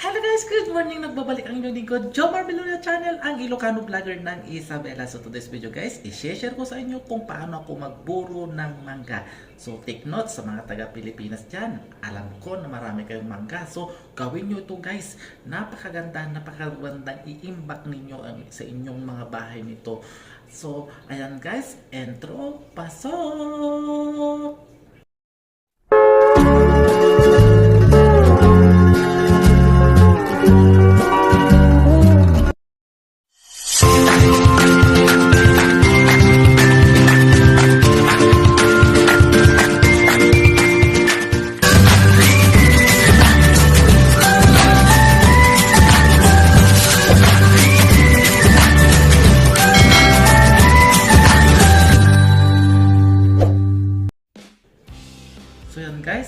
Hello guys! Good morning! Nagbabalik ang inyong lingkod, Jomar Beluria Channel, ang Ilocano vlogger ng Isabela. So today's video guys, i-share ko sa inyo kung paano ako magburo ng mangga. So take note sa mga taga Pilipinas dyan. Alam ko na marami kayong mangga. So gawin nyo ito guys. Napakaganda, napakagandang iimbak ninyo ang, sa inyong mga bahay nito. So ayan guys, intro, pasok!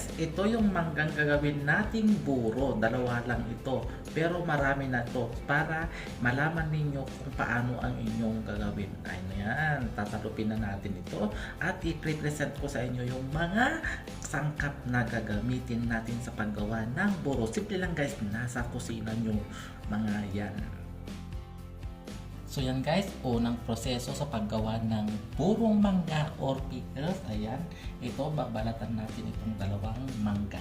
Guys, ito yung manggang gagawin nating buro. Dalawa lang ito. Pero marami na to para malaman ninyo kung paano ang inyong gagawin. Ayan, tatalupin na natin ito at i-present ko sa inyo yung mga sangkap na gagamitin natin sa paggawa ng buro. Simple lang guys, nasa kusina nyo mga yan. So yan guys, unang proseso sa paggawa ng purong mangga or pickles. Ayan, ito babalatan natin itong dalawang mangga.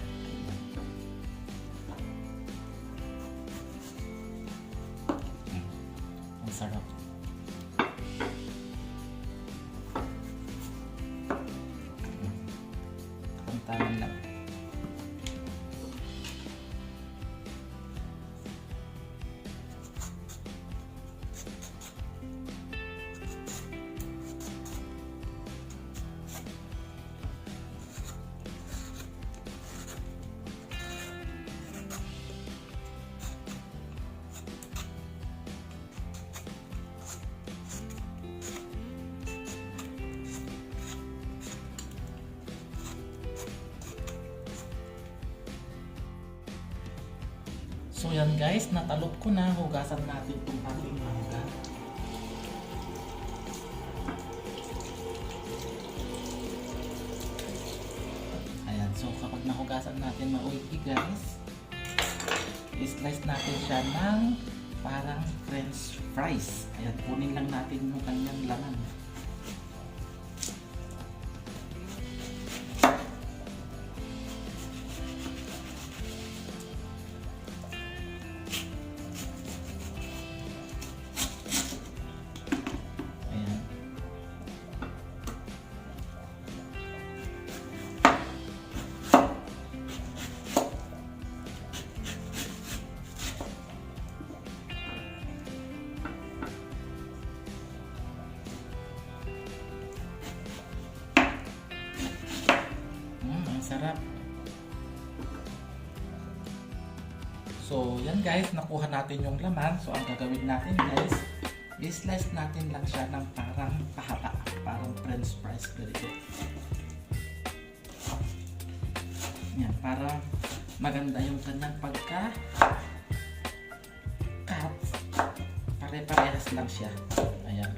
Ang sarap. Yan guys, natalop ko na. Hugasan natin itong ating mangga. Ayan, so kapag nahugasan natin mauwi guys, i-slice natin siya ng parang french fries. Ayan, kunin lang natin yung kanyang laman. So, yan guys, nakuha natin yung laman. So, ang gagawin natin guys, i-slice natin lang siya ng parang pahaba. Parang french fries ganito. Yan, para maganda yung kanyang pagka cut. Pare-parehas lang siya. Ayan.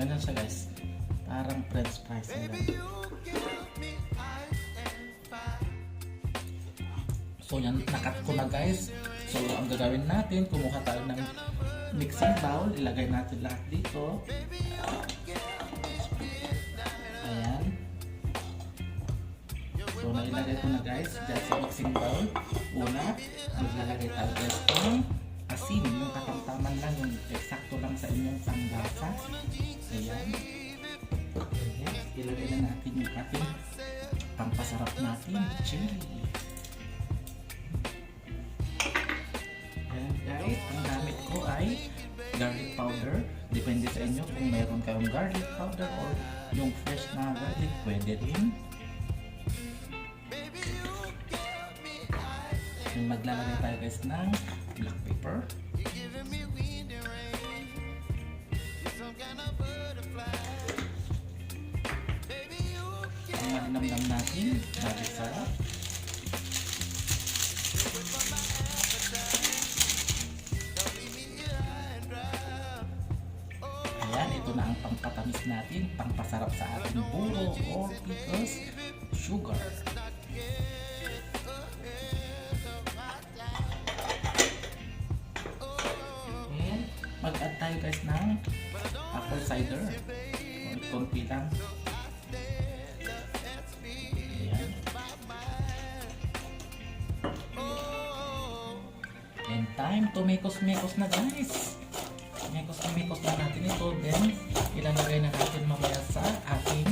Ganun siya guys. Parang french fries. Ayan. So yan, nakat ko na guys. So ang gagawin natin, kumuha tayo ng mixing bowl. Ilagay natin lahat dito. Ayan. So nailagay ko na guys dyan sa mixing bowl. Una, maglalagay tayo guys ng asin. Yung katamtaman lang, yung eksakto lang sa inyong panglasa. Ayan. Yes, ilagay na natin yung ating pampasarap natin, chili. Guys, ang gamit ko ay garlic powder. Depende sa inyo kung mayroon kayong garlic powder or yung fresh na garlic, pwede rin. Yung maglalagay tayo guys ng black pepper. Ang malinamnam natin, garlic sarap. Ayan, ito na ang pampatamis natin, pampasarap sa ating buro or pickles sugar. And mag-add tayo guys ng apple cider. Or konti lang. Ayan. And time to make mekos-mekos na guys. Mekos-mekos na natin ito. Then, ilalagay na natin mamaya sa ating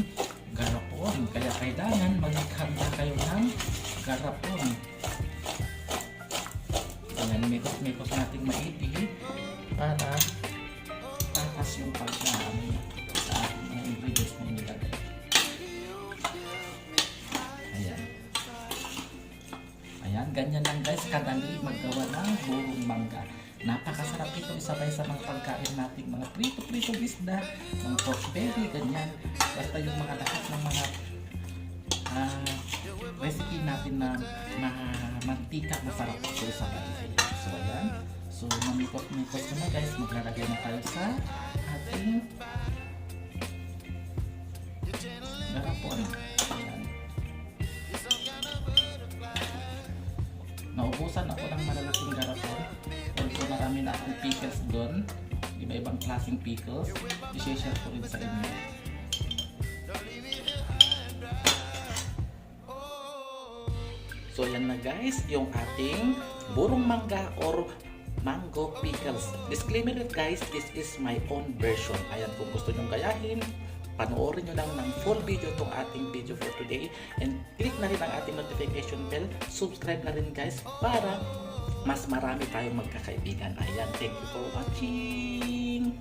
garapon. Kaya kailangan maghanda kayo ng garapon. Ayan, mekos-mekos natin maiti para tatas yung pagkaano sa ating mga ingredients na inilagay. Ayan. Ayan, ganyan lang guys, kadali maggawa ng burong mangga. Napakasarap ito isabay sa mga pagkain nating mga prito-prito isda, mga pork belly, ganyan. Basta yung mga lahat ng mga ah, recipe natin na mga mantika masarap ito isabay. So ayan, so mamikot-mikot ko na guys, maglalagay na tayo sa ating akong pickles doon. Iba-ibang klaseng pickles. I-share ko rin sa inyo. So yan na guys, yung ating burong mangga or mango pickles. Disclaimer guys, this is my own version. Ayan, kung gusto nyong gayahin, panoorin nyo lang ng full video itong ating video for today. And click na rin ang ating notification bell. Subscribe na rin guys para mas marami tayong magkakaibigan. Ayan, thank you for watching!